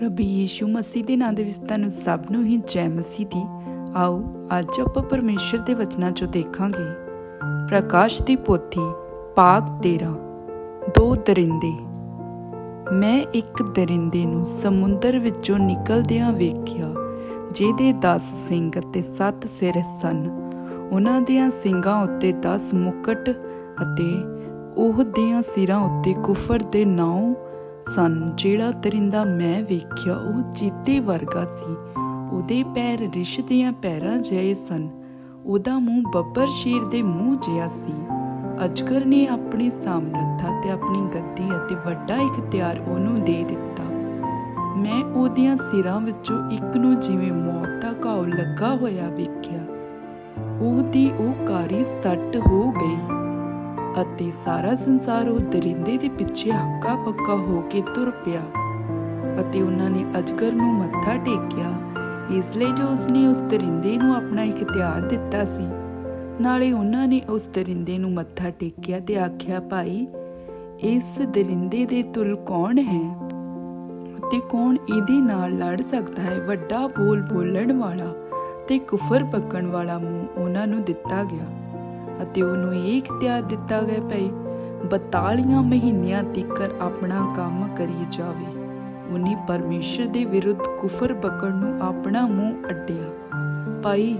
ਪ੍ਰਭੂ ਯੀਸ਼ੂ ਮਸੀਹ ਦੇ ਨਾਮ ਦੇ ਵਿੱਚ ਤੁਹਾਨੂੰ ਸਭ ਨੂੰ ਹੀ ਜੈ ਮਸੀਹ ਦੀ। ਆਓ, ਅੱਜ ਆਪਾਂ ਪਰਮੇਸ਼ਰ ਦੇ ਵਚਨਾਂ ਚੋਂ ਦੇਖਾਂਗੇ। ਪ੍ਰਕਾਸ਼ ਦੀ ਪੋਥੀ ਪਾਕ 13 ਦੋ ਦਰਿੰਦੇ। ਮੈਂ ਇੱਕ ਦਰਿੰਦੇ ਨੂੰ ਸਮੁੰਦਰ ਵਿੱਚੋਂ ਨਿਕਲਦਿਆਂ ਵੇਖਿਆ, ਜਿਹਦੇ 10 ਸਿੰਘ ਅਤੇ 7 ਸਿਰ ਸਨ। ਉਹਨਾਂ ਦੀਆਂ ਸਿੰਘਾਂ ਉੱਤੇ 10 ਮੁਕਟ ਅਤੇ ਉਹ ਦੀਆਂ ਸਿਰਾਂ ਉੱਤੇ ਕੁਫਰ ਦੇ ਨਾਉ ਸਨ, ਜਿਹੜਾ ਦਰਿੰਦਾ ਮੈਂ ਵੇਖਿਆ, ਉਹ ਚੀਤੇ ਵਰਗਾ ਸੀ। ਉਹਦੇ ਪੈਰ ਰਿਸ਼ ਦੀਆਂ ਪੈਰਾਂ ਜਿਹੇ ਸਨ। ਉਹਦਾ ਮੂੰਹ ਬੱਬਰ ਸ਼ੇਰ ਦੇ ਮੂੰਹ ਜਿਹਾ ਸੀ। ਅਜਗਰ ਨੇ ਆਪਣੀ ਸਾਮਰੱਥਾ ਤੇ ਆਪਣੀ ਗੱਦੀ ਅਤੇ ਵੱਡਾ ਇਖਤਿਆਰ ਉਹਨੂੰ ਦੇ ਦਿੱਤਾ। ਮੈਂ ਉਹਦੀਆਂ ਸਿਰਾਂ ਵਿੱਚੋਂ ਇੱਕ ਨੂੰ ਜਿਵੇਂ ਮੌਤ ਦਾ ਘਾਉ ਲੱਗਾ ਹੋਇਆ ਵੇਖਿਆ। ਉਹਦੀ ਉਹ ਕਾਰੀ ਸੱਟ ਹੋ ਗਈ। ਅਤੇ ਸਾਰਾ ਸੰਸਾਰ ਉਹ ਦਰਿੰਦੇ ਦੇ ਪਿੱਛੇ ਹੱਕਾ ਪੱਕਾ ਹੋ ਕੇ ਤੁਰ ਪਿਆ ਅਤੇ ਉਹਨਾਂ ਨੇ ਅਜਗਰ ਨੂੰ ਮੱਥਾ ਟੇਕਿਆ, ਇਸ ਲਈ ਜੋ ਉਸਨੇ ਉਸ ਦਰਿੰਦੇ ਨੂੰ ਆਪਣਾ ਇਖਤਿਆਰ ਦਿੱਤਾ ਸੀ। ਨਾਲੇ ਉਹਨਾਂ ਨੇ ਉਸ ਦਰਿੰਦੇ ਨੂੰ ਮੱਥਾ ਟੇਕਿਆ ਤੇ ਆਖਿਆ, ਭਾਈ, ਇਸ ਦਰਿੰਦੇ ਦੇ ਤੁਲ ਕੌਣ ਹੈ ਤੇ ਕੌਣ ਇਹਦੇ ਨਾਲ ਲੜ ਸਕਦਾ ਹੈ? ਵੱਡਾ ਬੋਲ ਬੋਲਣ ਵਾਲਾ ਤੇ ਕੁਫਰ ਪੱਕਣ ਵਾਲਾ ਮੂੰਹ ਉਹਨਾਂ ਨੂੰ ਦਿੱਤਾ ਗਿਆ। ਅਤੇ ਉਹਨੂੰ ਇਹ ਇਖਤਿਆਰ ਦਿੱਤਾ ਗਿਆ ਭਈ 42 ਮਹੀਨਿਆਂ ਤੀਕਰ ਆਪਣਾ ਕੰਮ ਕਰੀ ਜਾਵੇ। ਉਹਨੇ ਪਰਮੇਸ਼ਰ ਦੇ ਵਿਰੁੱਧ ਕੁਫਰ ਬਕਣ ਨੂੰ ਆਪਣਾ ਮੂੰਹ ਅੱਡਿਆ। ਭਾਈ,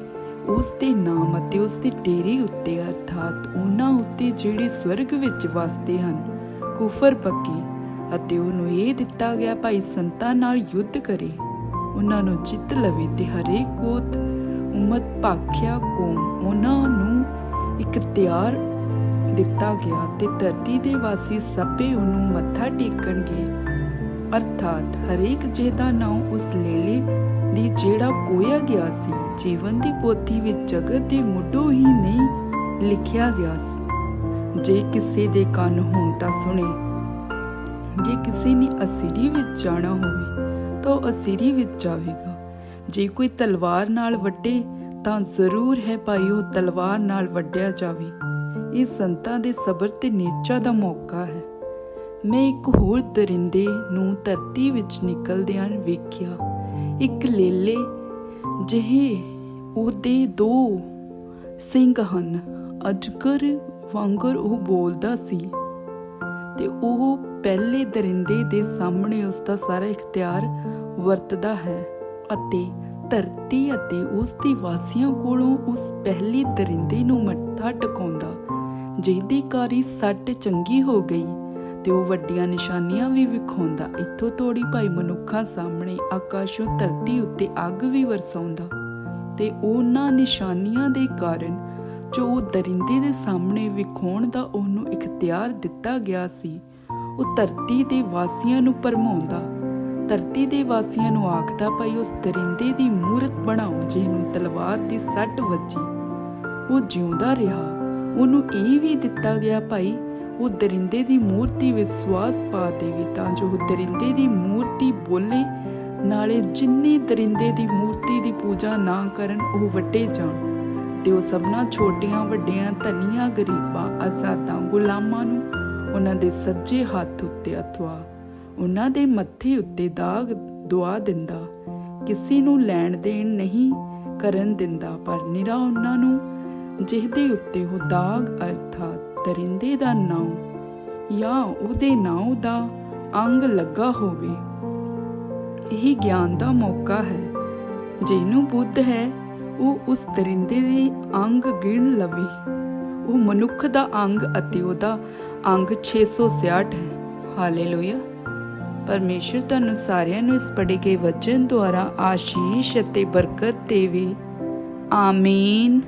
ਉਸ ਦੇ ਨਾਮ ਅਤੇ ਉਸ ਦੇ ਡੇਰੇ ਉੱਤੇ ਅਰਥਾਤ ਉਹਨਾਂ ਉੱਤੇ ਜਿਹੜੇ ਸਵਰਗ ਵਿੱਚ ਵਸਦੇ ਹਨ, ਕੁਫਰ ਬੱਕੇ ਅਤੇ ਉਹਨੂੰ ਇਹ ਦਿੱਤਾ ਗਿਆ ਭਾਈ ਸੰਤਾਂ ਨਾਲ ਯੁੱਧ ਕਰੇ। ਉਹਨਾਂ ਨੂੰ ਜਿੱਤ ਲਵੇ ਤੇ ਹਰੇਕ ਗੋਤ, ਉਮਤ, ਭਾਖਿਆ, ਕੌਮ ਉਹਨਾਂ ਨੂੰ ਇਖਤਿਆਰ ਦਿੱਤਾ ਗਿਆ ਤੇ ਧਰਤੀ ਦੇ ਵਾਸੀ ਸਭੇ ਉਹਨੂੰ ਮੱਥਾ ਟੇਕਣਗੇ। ਅਰਥਾਤ ਹਰੇਕ ਜਿਹਦਾ ਨਾਮ ਉਸ ਲੇਲੇ ਦੀ ਜਿਹੜਾ ਕੋਇਆ ਗਿਆ ਸੀ, ਜੀਵਨ ਦੀ ਪੋਥੀ ਵਿੱਚ ਜਗਤ ਦੇ ਮੁੱਢੋਂ ਹੀ ਨਹੀਂ ਲਿਖਿਆ ਗਿਆ ਸੀ। ਜੇ ਕਿਸੇ ਦੇ ਕੰਨ ਹੋਣ ਤਾਂ ਸੁਣੇ। ਜੇ ਕਿਸੇ ਨੇ ਅਸੀਰੀ ਵਿੱਚ ਜਾਣਾ ਹੋਵੇ ਤਾਂ ਉਹ ਅਸੀਰੀ ਵਿੱਚ ਜਾਵੇਗਾ। ਜੇ ਕੋਈ ਤਲਵਾਰ ਨਾਲ ਵੱਡੇ ਤਾਂ ਜ਼ਰੂਰ ਹੈ ਭਾਈ ਉਹ ਤਲਵਾਰ ਨਾਲ ਵੱਢਿਆ ਜਾਵੇ। ਇਹ ਸੰਤਾਂ ਦੇ ਸਬਰ ਤੇ ਨੀਚਾ ਦਾ ਮੌਕਾ ਹੈ। ਮੈਂ ਇੱਕ ਹੋਰ ਦਰਿੰਦੇ ਨੂੰ ਧਰਤੀ ਵਿੱਚ ਨਿਕਲਦਿਆਂ ਵੇਖਿਆ। ਇੱਕ ਲੇਲੇ ਜਿਹੇ ਉਹਦੇ ਦੋ ਸਿੰਘ ਹਨ। ਅਜਗਰ ਵਾਂਗਰ ਉਹ ਬੋਲਦਾ ਸੀ। ਤੇ ਉਹ ਪਹਿਲੇ ਦਰਿੰਦੇ ਦੇ ਸਾਹਮਣੇ ਉਸ ਦਾ ਸਾਰਾ ਇਖਤਿਆਰ ਵਰਤਦਾ ਹੈ ਅਤੇ ਧਰਤੀ ਅਤੇ ਉਸ ਦੀ ਵਾਸੀਆਂ ਕੋਲੋਂ ਉਸ ਪਹਿਲੇ ਦਰਿੰਦੇ ਨੂੰ ਮੱਥਾ ਟਿਕਾਉਂਦਾ, ਜਿਹਦੀ ਕਾਰੀ ਸੱਟ ਚੰਗੀ ਹੋ ਗਈ ਤੇ ਉਹ ਵੱਡੀਆਂ ਨਿਸ਼ਾਨੀਆਂ ਵੀ ਵਿਖਾਉਂਦਾ। ਇੱਥੋਂ ਤੋੜੀ ਭਾਈ ਮਨੁੱਖਾਂ ਸਾਹਮਣੇ ਆਕਾਸ਼ੋਂ ਧਰਤੀ ਉੱਤੇ ਅੱਗ ਵੀ ਵਰਸਾਉਂਦਾ ਤੇ ਉਹਨਾਂ ਨਿਸ਼ਾਨੀਆਂ ਦੇ ਕਾਰਨ ਜੋ ਉਹ ਦਰਿੰਦੇ ਦੇ ਸਾਹਮਣੇ ਵਿਖਾਉਣ ਦਾ ਉਹਨੂੰ ਇਖਤਿਆਰ ਦਿੱਤਾ ਗਿਆ ਸੀ, ਉਹ ਧਰਤੀ ਦੇ ਵਾਸੀਆਂ ਨੂੰ ਪਰਮਾਉਂਦਾ ਧਰਤੀ ਦੇ ਵਾਸੀਆਂ ਨੂੰ ਆਖਦਾ ਭਾਈ ਉਸ ਦਰਿੰਦੇ ਦੀ ਮੂਰਤ ਬਣਾਓ, ਜਿਹਨੂੰ ਤਲਵਾਰ ਦੀ ਸੱਟ ਵੱਜੀ। ਉਹ ਜਿਉਂਦਾ ਰਿਹਾ। ਉਹਨੂੰ ਇਹ ਵੀ ਦਿੱਤਾ ਗਿਆ ਭਾਈ ਉਹ ਦਰਿੰਦੇ ਦੀ ਮੂਰਤੀ ਵਿਸ਼ਵਾਸ ਪਾ ਦੇਵੇ, ਤਾਂ ਜੋ ਦਰਿੰਦੇ ਦੀ ਮੂਰਤੀ ਬੋਲੇ। ਨਾਲੇ ਜਿੰਨੇ ਦਰਿੰਦੇ ਦੀ ਮੂਰਤੀ ਦੀ ਪੂਜਾ ਨਾ ਕਰਨ, ਉਹ ਵੱਡੇ ਜਾਣ। ਤੇ ਉਹ ਸਭਨਾ ਛੋਟੀਆਂ, ਵੱਡੀਆਂ, ਧਨੀਆਂ, ਗਰੀਬਾਂ, ਆਜ਼ਾਦਾਂ, ਗੁਲਾਮਾਂ ਨੂੰ ਉਹਨਾਂ ਦੇ ਸੱਜੇ ਹੱਥ ਉੱਤੇ ਅਥਵਾ ਉਹਨਾਂ ਦੇ ਮੱਥੇ ਉੱਤੇ ਦਾਗ ਦੁਆ ਦਿੰਦਾ, ਕਿਸੇ ਨੂੰ ਲੈਣ ਦੇਣ ਨਹੀਂ ਕਰਨ ਦਿੰਦਾ, ਪਰ ਨਿਰਾ ਉਹਨਾਂ ਨੂੰ, ਜਿਹਦੇ ਉੱਤੇ ਉਹ ਦਾਗ ਅਰਥਾਤ ਦਰਿੰਦੇ ਦਾ ਨਾਮ ਜਾਂ ਉਹਦੇ ਨਾਮ ਦਾ ਅੰਗ ਲੱਗਾ ਹੋਵੇ। ਇਹ ਗਿਆਨ ਦਾ ਮੌਕਾ ਹੈ। ਜਿਹਨੂੰ ਬੁੱਧ ਹੈ, ਉਹ ਉਸ ਦਰਿੰਦੇ ਦੇ ਅੰਗ ਗਿਣ ਲਵੇ। ਉਹ ਮਨੁੱਖ ਦਾ ਅੰਗ ਅਤੇ ਉਹਦਾ ਅੰਗ 666 ਹੈ। ਹਾਲੇਲੂਇਆ। ਪਰਮੇਸ਼ਰ ਤੁਹਾਨੂੰ ਸਾਰਿਆਂ ਨੂੰ ਇਸ ਪੜੇ ਗਏ ਵਚਨ ਦੁਆਰਾ ਆਸ਼ੀਸ਼ ਅਤੇ ਬਰਕਤ ਦੇਵੇ। ਆਮੀਨ।